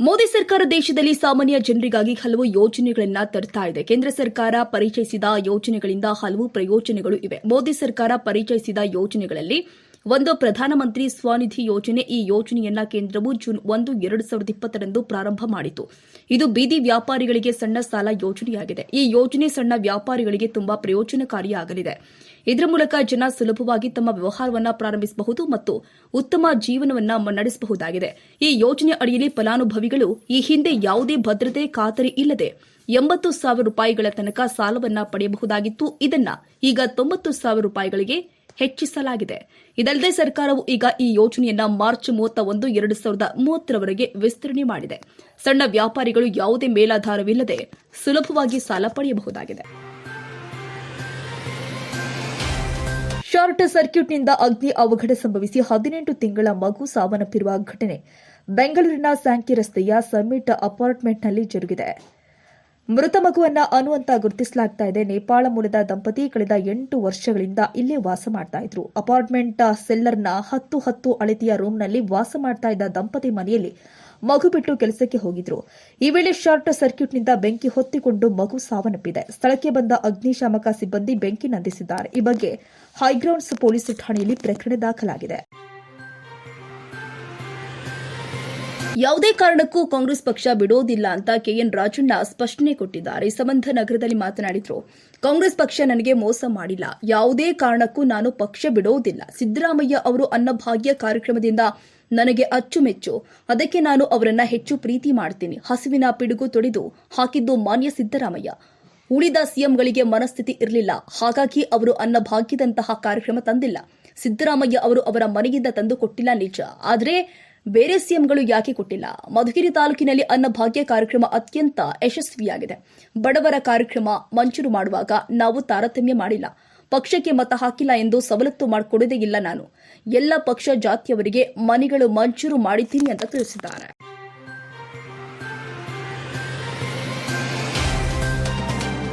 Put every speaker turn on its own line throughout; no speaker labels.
ಮೋದಿ ಸರ್ಕಾರ ದೇಶದಲ್ಲಿ ಸಾಮಾನ್ಯ ಜನರಿಗಾಗಿ ಹಲವು ಯೋಜನೆಗಳನ್ನು ತರ್ತಾ ಇದೆ. ಕೇಂದ್ರ ಸರ್ಕಾರ ಪರಿಚಯಿಸಿದ ಯೋಜನೆಗಳಿಂದ ಹಲವು ಪ್ರಯೋಜನಗಳು ಇವೆ. ಮೋದಿ ಸರ್ಕಾರ ಪರಿಚಯಿಸಿದ ಯೋಜನೆಗಳಲ್ಲಿ ಒಂದು ಪ್ರಧಾನಮಂತ್ರಿ ಸ್ವನಿಧಿ ಯೋಜನೆ ಈ ಯೋಜನೆಯನ್ನ ಕೇಂದ್ರವು ಜೂನ್ ಒಂದು, ಎರಡು ಸಾವಿರದ ಇಪ್ಪತ್ತರಂದು ಪ್ರಾರಂಭ ಮಾಡಿತು. ಇದು ಬೀದಿ ವ್ಯಾಪಾರಿಗಳಿಗೆ ಸಣ್ಣ ಸಾಲ ಯೋಜನೆಯಾಗಿದೆ. ಈ ಯೋಜನೆ ಸಣ್ಣ ವ್ಯಾಪಾರಿಗಳಿಗೆ ತುಂಬಾ ಪ್ರಯೋಜನಕಾರಿಯಾಗಲಿದೆ. ಇದರ ಮೂಲಕ ಜನ ಸುಲಭವಾಗಿ ತಮ್ಮ ವ್ಯವಹಾರವನ್ನ ಪ್ರಾರಂಭಿಸಬಹುದು ಮತ್ತು ಉತ್ತಮ ಜೀವನವನ್ನ ನಡೆಸಬಹುದಾಗಿದೆ. ಈ ಯೋಜನೆ ಅಡಿಯಲ್ಲಿ ಫಲಾನುಭವಿಗಳು ಈ ಹಿಂದೆ ಯಾವುದೇ ಭದ್ರತೆ, ಖಾತರಿ ಇಲ್ಲದೆ ಎಂಬತ್ತು ಸಾವಿರ ರೂಪಾಯಿಗಳ ತನಕ ಸಾಲವನ್ನ ಪಡೆಯಬಹುದಾಗಿತ್ತು. ಇದನ್ನ ಈಗ ತೊಂಬತ್ತು ಸಾವಿರ ರೂಪಾಯಿಗಳಿಗೆ ಹೆಚ್ಚಿಸಲಾಗಿದೆ. ಇದಲ್ಲದೆ ಸರ್ಕಾರವು ಈಗ ಈ ಯೋಜನೆಯನ್ನ ಮಾರ್ಚ್ ಮೂವತ್ತ ಒಂದು ಎರಡು ಸಾವಿರದ ಮೂವತ್ತರವರೆಗೆ ವಿಸ್ತರಣೆ ಮಾಡಿದೆ. ಸಣ್ಣ ವ್ಯಾಪಾರಿಗಳು ಯಾವುದೇ ಮೇಲಾಧಾರವಿಲ್ಲದೆ ಸುಲಭವಾಗಿ ಸಾಲ ಪಡೆಯಬಹುದಾಗಿದೆ. ಶಾರ್ಟ್ ಸರ್ಕ್ಯೂಟ್ನಿಂದ ಅಗ್ನಿ ಅವಘಡ ಸಂಭವಿಸಿ ಹದಿನೆಂಟು ತಿಂಗಳ ಮಗು ಸಾವನ್ನಪ್ಪಿರುವ ಘಟನೆ ಬೆಂಗಳೂರಿನ ಸ್ಯಾಂಕಿ ರಸ್ತೆಯ ಸಮ್ಮಿಟ್ ಅಪಾರ್ಟ್ಮೆಂಟ್ನಲ್ಲಿ ಜರುಗಿದೆ. ಮೃತ ಮಗುವನ್ನ ಅನು ಅಂತ ಗುರುತಿಸಲಾಗ್ತಾ ಇದೆ. ನೇಪಾಳ ಮೂಲದ ದಂಪತಿ ಕಳೆದ ಎಂಟು ವರ್ಷಗಳಿಂದ ಇಲ್ಲೇ ವಾಸ ಮಾಡ್ತಾ ಇದ್ರು. ಅಪಾರ್ಟ್ಮೆಂಟ್ ಸೆಲ್ಲರ್ನ ಹತ್ತು ಹತ್ತು ಅಳತೆಯ ರೂಮ್ನಲ್ಲಿ ವಾಸ ಮಾಡ್ತಾ ಇದ್ದ ದಂಪತಿ ಮನೆಯಲ್ಲಿ ಮಗು ಬಿಟ್ಟು ಕೆಲಸಕ್ಕೆ ಹೋಗಿದ್ರು. ಈ ವೇಳೆ ಶಾರ್ಟ್ ಸರ್ಕ್ಯೂಟ್ನಿಂದ ಬೆಂಕಿ ಹೊತ್ತಿಕೊಂಡು ಮಗು ಸಾವನ್ನಪ್ಪಿದೆ. ಸ್ಥಳಕ್ಕೆ ಬಂದ ಅಗ್ನಿಶಾಮಕ ಸಿಬ್ಬಂದಿ ಬೆಂಕಿ ನಂದಿಸಿದ್ದಾರೆ. ಈ ಬಗ್ಗೆ ಹೈಗ್ರೌಂಡ್ಸ್ ಪೊಲೀಸ್ ಠಾಣೆಯಲ್ಲಿ ಪ್ರಕರಣ ದಾಖಲಾಗಿದೆ. ಯಾವುದೇ ಕಾರಣಕ್ಕೂ ಕಾಂಗ್ರೆಸ್ ಪಕ್ಷ ಬಿಡೋದಿಲ್ಲ ಅಂತ ಕೆಎನ್ ರಾಜಣ್ಣ ಸ್ಪಷ್ಟನೆ ಕೊಟ್ಟಿದ್ದಾರೆ. ಈ ಸಂಬಂಧ ನಗರದಲ್ಲಿ ಮಾತನಾಡಿದ್ರು, ಕಾಂಗ್ರೆಸ್ ಪಕ್ಷ ನನಗೆ ಮೋಸ ಮಾಡಿಲ್ಲ. ಯಾವುದೇ ಕಾರಣಕ್ಕೂ ನಾನು ಪಕ್ಷ ಬಿಡೋದಿಲ್ಲ. ಸಿದ್ದರಾಮಯ್ಯ ಅವರು ಅನ್ನಭಾಗ್ಯ ಕಾರ್ಯಕ್ರಮದಿಂದ ನನಗೆ ಅಚ್ಚುಮೆಚ್ಚು. ಅದಕ್ಕೆ ನಾನು ಅವರನ್ನ ಹೆಚ್ಚು ಪ್ರೀತಿ ಮಾಡ್ತೀನಿ. ಹಸುವಿನ ಪಿಡುಗು ತೊಡೆದು ಹಾಕಿದ್ದು ಮಾನ್ಯ ಸಿದ್ದರಾಮಯ್ಯ. ಉಳಿದ ಸಿಎಂಗಳಿಗೆ ಮನಸ್ಥಿತಿ ಇರಲಿಲ್ಲ. ಹಾಗಾಗಿ ಅವರು ಅನ್ನಭಾಗ್ಯದಂತಹ ಕಾರ್ಯಕ್ರಮ ತಂದಿಲ್ಲ. ಸಿದ್ದರಾಮಯ್ಯ ಅವರು ಅವರ ಮನೆಯಿಂದ ತಂದು ಕೊಟ್ಟಿಲ್ಲ ನಿಜ. ಆದರೆ ಬೇರೆ ಸಿಎಂಗಳು ಯಾಕೆ ಕೊಟ್ಟಿಲ್ಲ? ಮಧುಗಿರಿ ತಾಲೂಕಿನಲ್ಲಿ ಅನ್ನಭಾಗ್ಯ ಕಾರ್ಯಕ್ರಮ ಅತ್ಯಂತ ಯಶಸ್ವಿಯಾಗಿದೆ. ಬಡವರ ಕಾರ್ಯಕ್ರಮ ಮಂಜೂರು ಮಾಡುವಾಗ ನಾವು ತಾರತಮ್ಯ ಮಾಡಿಲ್ಲ. ಪಕ್ಷಕ್ಕೆ ಮತ ಹಾಕಿಲ್ಲ ಎಂದು ಸವಲತ್ತು ಮಾಡಿಕೊಡೋದೇ ಇಲ್ಲ ನಾನು. ಎಲ್ಲ ಪಕ್ಷ ಜಾತಿಯವರಿಗೆ ಮನೆಗಳು ಮಂಜೂರು ಮಾಡಿದ್ದೀನಿ ಅಂತ ತಿಳಿಸಿದ್ದಾರೆ.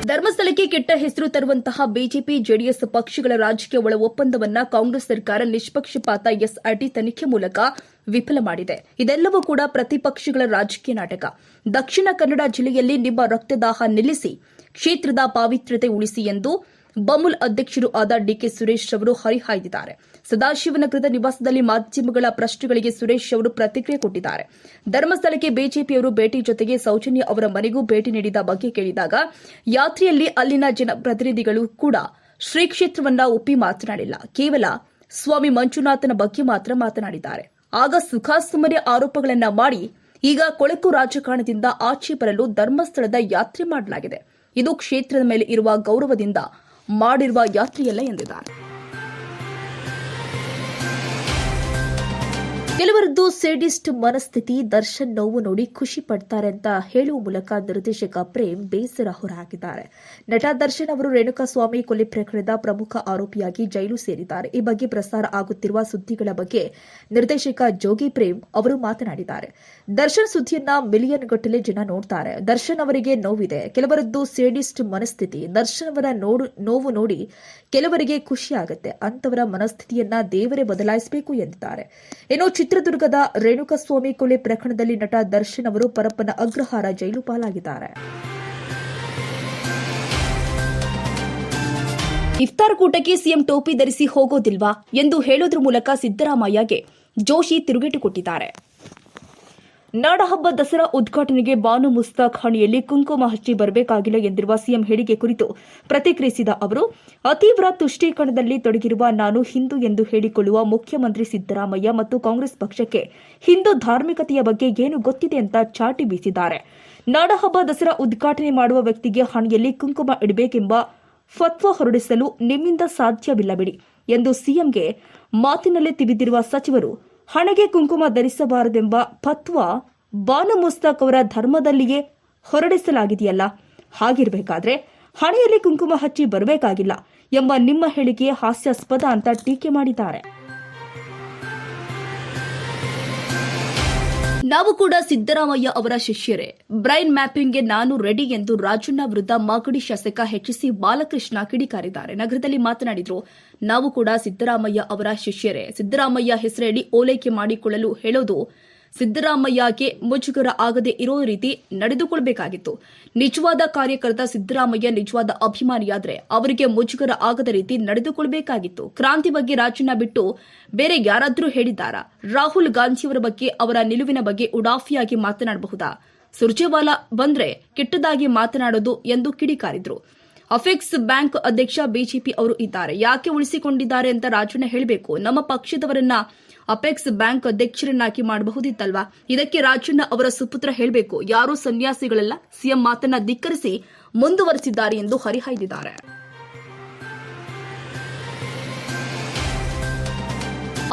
ಧರ್ಮಸ್ಥಳಕ್ಕೆ ಕೆಟ್ಟ ಹೆಸರು ತರುವಂತಹ ಬಿಜೆಪಿ, ಜೆಡಿಎಸ್ ಪಕ್ಷಗಳ ರಾಜಕೀಯ ಒಳ ಒಪ್ಪಂದವನ್ನ ಕಾಂಗ್ರೆಸ್ ಸರ್ಕಾರ ನಿಷ್ಪಕ್ಷಪಾತ ಎಸ್ಐಟಿ ತನಿಖೆ ಮೂಲಕ ವಿಫಲ ಮಾಡಿದೆ. ಇದೆಲ್ಲವೂ ಕೂಡ ಪ್ರತಿಪಕ್ಷಗಳ ರಾಜಕೀಯ ನಾಟಕ. ದಕ್ಷಿಣ ಕನ್ನಡ ಜಿಲ್ಲೆಯಲ್ಲಿ ನಿಮ್ಮ ರಕ್ತದಾಹ ನಿಲ್ಲಿಸಿ, ಕ್ಷೇತ್ರದ ಪಾವಿತ್ರ್ಯತೆ ಉಳಿಸಿ ಎಂದು ಬಮುಲ್ ಅಧ್ಯಕ್ಷರು ಆದ ಡಿಕೆ ಸುರೇಶ್ ಅವರು ಹರಿಹಾಯ್ದಿದ್ದಾರೆ. ಸದಾಶಿವನಗರದ ನಿವಾಸದಲ್ಲಿ ಮಾಧ್ಯಮಗಳ ಪ್ರಶ್ನೆಗಳಿಗೆ ಸುರೇಶ್ ಅವರು ಪ್ರತಿಕ್ರಿಯೆ ಕೊಟ್ಟಿದ್ದಾರೆ. ಧರ್ಮಸ್ಥಳಕ್ಕೆ ಬಿಜೆಪಿಯವರು ಭೇಟಿ ಜೊತೆಗೆ ಸೌಜನ್ಯ ಅವರ ಮನೆಗೂ ಭೇಟಿ ನೀಡಿದ ಬಗ್ಗೆ ಕೇಳಿದಾಗ, ಯಾತ್ರೆಯಲ್ಲಿ ಅಲ್ಲಿನ ಜನಪ್ರತಿನಿಧಿಗಳು ಕೂಡ ಶ್ರೀ ಕ್ಷೇತ್ರವನ್ನ ಒಪ್ಪಿ ಮಾತನಾಡಿಲ್ಲ. ಕೇವಲ ಸ್ವಾಮಿ ಮಂಜುನಾಥನ ಬಗ್ಗೆ ಮಾತ್ರ ಮಾತನಾಡಿದ್ದಾರೆ. ಆಗ ಸುಖಾಸುಮರಿ ಆರೋಪಗಳನ್ನ ಮಾಡಿ ಈಗ ಕೊಳಕು ರಾಜಕಾರಣದಿಂದ ಆಚೆ ಬರಲು ಧರ್ಮಸ್ಥಳದ ಯಾತ್ರೆ ಮಾಡಲಾಗಿದೆ. ಇದು ಕ್ಷೇತ್ರದ ಮೇಲೆ ಇರುವ ಗೌರವದಿಂದ ಮಾಡಿರುವ ಯಾತ್ರೆಯಲ್ಲ ಎಂದಿದ್ದಾರೆ. ಕೆಲವರದ್ದು ಸೇಡಿಸ್ಟ್ ಮನಸ್ಥಿತಿ, ದರ್ಶನ್ ನೋವು ನೋಡಿ ಖುಷಿ ಪಡ್ತಾರೆ ಅಂತ ಹೇಳುವ ಮೂಲಕ ನಿರ್ದೇಶಕ ಪ್ರೇಮ್ ಬೇಸರ ಹೊರಹಾಕಿದ್ದಾರೆ. ನಟ ದರ್ಶನ್ ಅವರು ರೇಣುಕಾ ಸ್ವಾಮಿ ಕೊಲೆ ಪ್ರಕರಣದ ಪ್ರಮುಖ ಆರೋಪಿಯಾಗಿ ಜೈಲು ಸೇರಿದ್ದಾರೆ. ಈ ಬಗ್ಗೆ ಪ್ರಸಾರ ಆಗುತ್ತಿರುವ ಸುದ್ದಿಗಳ ಬಗ್ಗೆ ನಿರ್ದೇಶಕ ಜೋಗಿ ಪ್ರೇಮ್ ಅವರು ಮಾತನಾಡಿದ್ದಾರೆ. ದರ್ಶನ್ ಸುದ್ದಿಯನ್ನ ಮಿಲಿಯನ್ ಗಟ್ಟಲೆ ಜನ ನೋಡ್ತಾರೆ. ದರ್ಶನ್ ಅವರಿಗೆ ನೋವಿದೆ. ಕೆಲವರದ್ದು ಸೇಡಿಸ್ಟ್ ಮನಸ್ಥಿತಿ, ದರ್ಶನ್ ಅವರ ನೋವು ನೋಡಿ ಕೆಲವರಿಗೆ ಖುಷಿಯಾಗುತ್ತೆ ಅಂತವರ ಮನಸ್ಥಿತಿಯನ್ನ ದೇವರೇ ಬದಲಾಯಿಸಬೇಕು ಎಂದಿದ್ದಾರೆ. ಇನ್ನು ಚಿತ್ರದುರ್ಗದ ರೇಣುಕಸ್ವಾಮಿ ಕೊಲೆ ಪ್ರಕರಣದಲ್ಲಿ ನಟ ದರ್ಶನ್ ಅವರು ಪರಪ್ಪನ ಅಗ್ರಹಾರ ಜೈಲು ಪಾಲಾಗಿದ್ದಾರೆ. ಇಫ್ತಾರ್ ಕೂಟಕ್ಕೆ ಸಿಎಂ ಟೋಪಿ ಧರಿಸಿ ಹೋಗೋದಿಲ್ವಾ ಎಂದು ಹೇಳೋದ್ರ ಮೂಲಕ ಸಿದ್ದರಾಮಯ್ಯಗೆ ಜೋಶಿ ತಿರುಗೇಟು ಕೊಟ್ಟಿದ್ದಾರೆ. ನಾಡಹಬ್ಬ ದಸರಾ ಉದ್ಘಾಟನೆಗೆ ಬಾನು ಮುಸ್ತಾಕ್ ಹಣಿಯಲ್ಲಿ ಕುಂಕುಮ ಹಚ್ಚಿ ಬರಬೇಕಾಗಿಲ್ಲ ಎಂದಿರುವ ಸಿಎಂ ಹೇಳಿಕೆ ಕುರಿತು ಪ್ರತಿಕ್ರಿಯಿಸಿದ ಅವರು, ಅತೀವ್ರ ತುಷ್ಟೀಕರಣದಲ್ಲಿ ತೊಡಗಿರುವ ನಾನು ಹಿಂದೂ ಎಂದು ಹೇಳಿಕೊಳ್ಳುವ ಮುಖ್ಯಮಂತ್ರಿ ಸಿದ್ದರಾಮಯ್ಯ ಮತ್ತು ಕಾಂಗ್ರೆಸ್ ಪಕ್ಷಕ್ಕೆ ಹಿಂದೂ ಧಾರ್ಮಿಕತೆಯ ಬಗ್ಗೆ ಏನು ಗೊತ್ತಿದೆ ಅಂತ ಚಾಟಿ ಬೀಸಿದ್ದಾರೆ. ನಾಡಹಬ್ಬ ದಸರಾ ಉದ್ಘಾಟನೆ ಮಾಡುವ ವ್ಯಕ್ತಿಗೆ ಹಣಿಯಲ್ಲಿ ಕುಂಕುಮ ಇಡಬೇಕೆಂಬ ಫತ್ವ ಹೊರಡಿಸಲು ನಿಮ್ಮಿಂದ ಸಾಧ್ಯವಿಲ್ಲ ಬಿಡಿ ಎಂದು ಸಿಎಂಗೆ ಮಾತಿನಲ್ಲೇ ತಿಳಿದಿರುವ ಸಚಿವರು ಹಣೆಗೆ ಕುಂಕುಮ ಧರಿಸಬಾರದೆಂಬ ಪತ್ವ ಬಾನು ಮುಸ್ತಾಕ್ ಅವರ ಧರ್ಮದಲ್ಲಿಯೇ ಹೊರಡಿಸಲಾಗಿದೆಯಲ್ಲ? ಹಾಗಿರಬೇಕಾದ್ರೆ ಹಣೆಯಲ್ಲಿ ಕುಂಕುಮ ಹಚ್ಚಿ ಬರಬೇಕಾಗಿಲ್ಲ ಎಂಬ ನಿಮ್ಮ ಹೇಳಿಕೆ ಹಾಸ್ಯಾಸ್ಪದ ಅಂತ ಟೀಕೆ ಮಾಡಿದ್ದಾರೆ. ನಾವು ಕೂಡ ಸಿದ್ದರಾಮಯ್ಯ ಅವರ ಶಿಷ್ಯರೇ. ಬ್ರೈನ್ ಮ್ಯಾಪಿಂಗ್ಗೆ ನಾನು ರೆಡಿ ಎಂದು ರಾಜಣ್ಣ ವೃದ್ಧ ಮಾಗಡಿ ಶಾಸಕ ಎಚ್ಸಿ ಬಾಲಕೃಷ್ಣ ಕಿಡಿಕಾರಿದ್ದಾರೆ. ನಗರದಲ್ಲಿ ಮಾತನಾಡಿದ್ರು, ನಾವು ಕೂಡ ಸಿದ್ದರಾಮಯ್ಯ ಅವರ ಶಿಷ್ಯರೇ. ಸಿದ್ದರಾಮಯ್ಯ ಹೆಸರೇಳಿ ಓಲೈಕೆ ಮಾಡಿಕೊಳ್ಳಲು ಹೇಳೋದು ಸಿದ್ದರಾಮಯ್ಯಗೆ ಮುಜುಗರ ಆಗದೆ ಇರೋ ರೀತಿ ನಡೆದುಕೊಳ್ಬೇಕಾಗಿತ್ತು. ನಿಜವಾದ ಕಾರ್ಯಕರ್ತ ಸಿದ್ದರಾಮಯ್ಯ ನಿಜವಾದ ಅಭಿಮಾನಿಯಾದ್ರೆ ಅವರಿಗೆ ಮುಜುಗರ ಆಗದ ರೀತಿ ನಡೆದುಕೊಳ್ಬೇಕಾಗಿತ್ತು. ಕ್ರಾಂತಿ ಬಗ್ಗೆ ರಾಜಣ್ಣ ಬಿಟ್ಟು ಬೇರೆ ಯಾರಾದರೂ ಹೇಳಿದ್ದಾರಾ? ರಾಹುಲ್ ಗಾಂಧಿಯವರ ಬಗ್ಗೆ ಅವರ ನಿಲುವಿನ ಬಗ್ಗೆ ಉಡಾಫಿಯಾಗಿ ಮಾತನಾಡಬಹುದಾ? ಸುರ್ಜೇವಾಲಾ ಬಂದ್ರೆ ಕೆಟ್ಟದಾಗಿ ಮಾತನಾಡೋದು ಎಂದು ಕಿಡಿಕಾರಿದ್ರು. ಅಫೆಕ್ಸ್ ಬ್ಯಾಂಕ್ ಅಧ್ಯಕ್ಷ ಬಿಜೆಪಿ ಅವರು ಇದ್ದಾರೆ. ಯಾಕೆ ಉಳಿಸಿಕೊಂಡಿದ್ದಾರೆ ಅಂತ ರಾಜಣ್ಣ ಹೇಳಬೇಕು. ನಮ್ಮ ಪಕ್ಷದವರನ್ನ ಅಪೆಕ್ಸ್ ಬ್ಯಾಂಕ್ ಅಧ್ಯಕ್ಷರನ್ನಾಗಿ ಮಾಡಬಹುದಿತ್ತಲ್ವಾ? ಇದಕ್ಕೆ ರಾಜಣ್ಣ ಅವರ ಸುಪುತ್ರ ಹೇಳಬೇಕು. ಯಾರೂ ಸನ್ಯಾಸಿಗಳೆಲ್ಲ, ಸಿಎಂ ಮಾತನ್ನ ಧಿಕ್ಕರಿಸಿ ಮುಂದುವರೆಸಿದ್ದಾರೆ ಎಂದು ಹರಿಹಾಯ್ದಿದ್ದಾರೆ.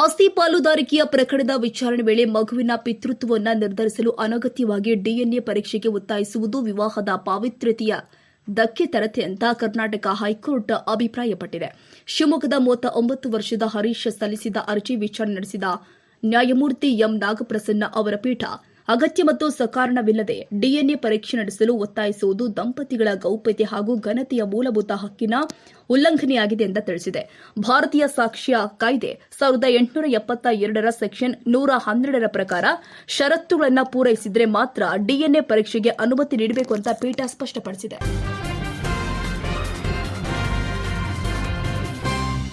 ಆಸ್ತಿ ಪಾಲುದಾರಿಕೆಯ ಪ್ರಕರಣದ ವಿಚಾರಣೆ ವೇಳೆ ಮಗುವಿನ ಪಿತೃತ್ವವನ್ನು ನಿರ್ಧರಿಸಲು ಅನಗತ್ಯವಾಗಿ ಡಿಎನ್ಎ ಪರೀಕ್ಷೆಗೆ ಒತ್ತಾಯಿಸುವುದು ವಿವಾಹದ ಪಾವಿತ್ರ್ಯತೆಯ ಧಕ್ಕೆ ತರತೆ ಅಂತ ಕರ್ನಾಟಕ ಹೈಕೋರ್ಟ್ ಅಭಿಪ್ರಾಯಪಟ್ಟಿದೆ. ಶಿವಮೊಗ್ಗದ ಮೂವತ್ತ ಒಂಬತ್ತು ವರ್ಷದ ಹರೀಶ್ ಸಲ್ಲಿಸಿದ ಅರ್ಜಿ ವಿಚಾರಣೆ ನಡೆಸಿದ ನ್ಯಾಯಮೂರ್ತಿ ಎಂ ನಾಗಪ್ರಸನ್ನ ಅವರ ಪೀಠ ಅಗತ್ಯ ಮತ್ತು ಸಕಾರಣವಿಲ್ಲದೆ ಡಿಎನ್ಎ ಪರೀಕ್ಷೆ ನಡೆಸಲು ಒತ್ತಾಯಿಸುವುದು ದಂಪತಿಗಳ ಗೌಪ್ಯತೆ ಹಾಗೂ ಘನತೆಯ ಮೂಲಭೂತ ಹಕ್ಕಿನ ಉಲ್ಲಂಘನೆಯಾಗಿದೆ ಎಂದು ತಿಳಿಸಿದೆ. ಭಾರತೀಯ ಸಾಕ್ಷ್ಯ ಕಾಯ್ದೆ ಸಾವಿರದ ಎಂಟುನೂರ ಎಪ್ಪತ್ತ ಎರಡರ ಸೆಕ್ಷನ್ ನೂರ ಹನ್ನೆರಡರ ಪ್ರಕಾರ ಷರತ್ತುಗಳನ್ನು ಪೂರೈಸಿದರೆ ಮಾತ್ರ ಡಿಎನ್ಎ ಪರೀಕ್ಷೆಗೆ ಅನುಮತಿ ನೀಡಬೇಕು ಅಂತ ಪೀಠ ಸ್ಪಷ್ಟಪಡಿಸಿದೆ.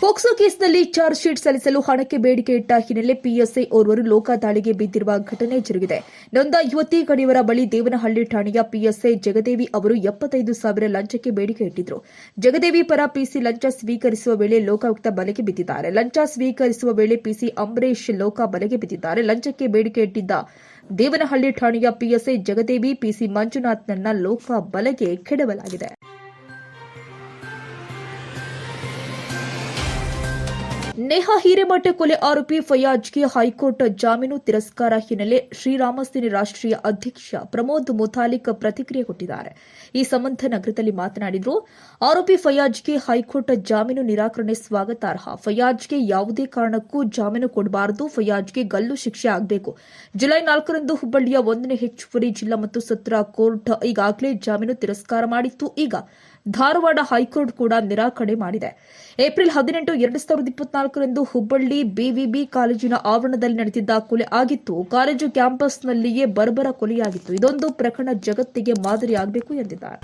ಪೋಕ್ಸೋ ಕೇಸ್ನಲ್ಲಿ ಚಾರ್ಜ್ ಶೀಟ್ ಸಲ್ಲಿಸಲು ಹಣಕ್ಕೆ ಬೇಡಿಕೆ ಇಟ್ಟ ಹಿನ್ನೆಲೆ ಪಿಎಸ್ಐ ಓರ್ವರು ಲೋಕ ದಾಳಿಗೆ ಬಿದ್ದಿರುವ ಘಟನೆ ಜರುಗಿದೆ. ನೊಂದ ಯುವತಿ ಕಣಿವರ ಬಳಿ ದೇವನಹಳ್ಳಿ ಠಾಣೆಯ ಪಿಎಸ್ಐ ಜಗದೇವಿ ಅವರು ಎಪ್ಪತ್ತೈದು ಸಾವಿರ ಲಂಚಕ್ಕೆ ಬೇಡಿಕೆ ಇಟ್ಟಿದ್ರು. ಜಗದೇವಿ ಪರ ಪಿಸಿ ಲಂಚ ಸ್ವೀಕರಿಸುವ ವೇಳೆ ಲೋಕಾಯುಕ್ತ ಬಲೆಗೆ ಬಿದ್ದಿದ್ದಾರೆ. ಲಂಚ ಸ್ವೀಕರಿಸುವ ವೇಳೆ ಪಿಸಿ ಅಂಬರೀಶ್ ಲೋಕ ಬಲೆಗೆ ಬಿದ್ದಿದ್ದಾರೆ. ಲಂಚಕ್ಕೆ ಬೇಡಿಕೆ ಇಟ್ಟಿದ್ದ ದೇವನಹಳ್ಳಿ ಠಾಣೆಯ ಪಿಎಸ್ಐ ಜಗದೇವಿ, ಪಿಸಿ ಮಂಜುನಾಥ್ನನ್ನ ಲೋಕ ಬಲೆಗೆ ಕೆಡವಲಾಗಿದೆ. ನೇಹಾ ಹಿರೇಮಠ ಕೊಲೆ ಆರೋಪಿ ಫಯಾಜ್ಗೆ ಹೈಕೋರ್ಟ್ ಜಾಮೀನು ತಿರಸ್ಕಾರ ಹಿನ್ನೆಲೆ ಶ್ರೀರಾಮಸೇನೆ ರಾಷ್ಟ್ರೀಯ ಅಧ್ಯಕ್ಷ ಪ್ರಮೋದ್ ಮುತಾಲಿಕ್ ಪ್ರತಿಕ್ರಿಯೆ ಕೊಟ್ಟಿದ್ದಾರೆ. ಈ ಸಂಬಂಧ ನಗರದಲ್ಲಿ ಮಾತನಾಡಿದರು, ಆರೋಪಿ ಫಯಾಜ್ಗೆ ಹೈಕೋರ್ಟ್ ಜಾಮೀನು ನಿರಾಕರಣೆ ಸ್ವಾಗತಾರ್ಹ. ಫಯಾಜ್ಗೆ ಯಾವುದೇ ಕಾರಣಕ್ಕೂ ಜಾಮೀನು ಕೊಡಬಾರದು, ಫಯಾಜ್ಗೆ ಗಲ್ಲು ಶಿಕ್ಷೆ ಆಗಬೇಕು. ಜುಲೈ ನಾಲ್ಕರಂದು ಹುಬ್ಬಳ್ಳಿಯ ಒಂದನೇ ಹೆಚ್ಚುವರಿ ಜಿಲ್ಲಾ ಮತ್ತು ಸತ್ರ ಕೋರ್ಟ್ ಈಗಾಗಲೇ ಜಾಮೀನು ತಿರಸ್ಕಾರ ಮಾಡಿತ್ತು. ಈಗ ಧಾರವಾಡ ಹೈಕೋರ್ಟ್ ಕೂಡ ನಿರಾಕರಣೆ ಮಾಡಿದೆ. ಏಪ್ರಿಲ್ ಹದಿನೆಂಟು, ಎರಡು ಸಾವಿರದ ಇಪ್ಪತ್ನಾಲ್ಕರಂದು ಹುಬ್ಬಳ್ಳಿ ಬಿವಿಬಿ ಕಾಲೇಜಿನ ಆವರಣದಲ್ಲಿ ನಡೆದಿದ್ದ ಕೊಲೆ ಆಗಿತ್ತು. ಕಾಲೇಜು ಕ್ಯಾಂಪಸ್ನಲ್ಲಿಯೇ ಬರ್ಬರ ಕೊಲೆಯಾಗಿತ್ತು. ಇದೊಂದು ಪ್ರಕರಣ ಜಗತ್ತಿಗೆ ಮಾದರಿಯಾಗಬೇಕು ಎಂದಿದ್ದಾರೆ.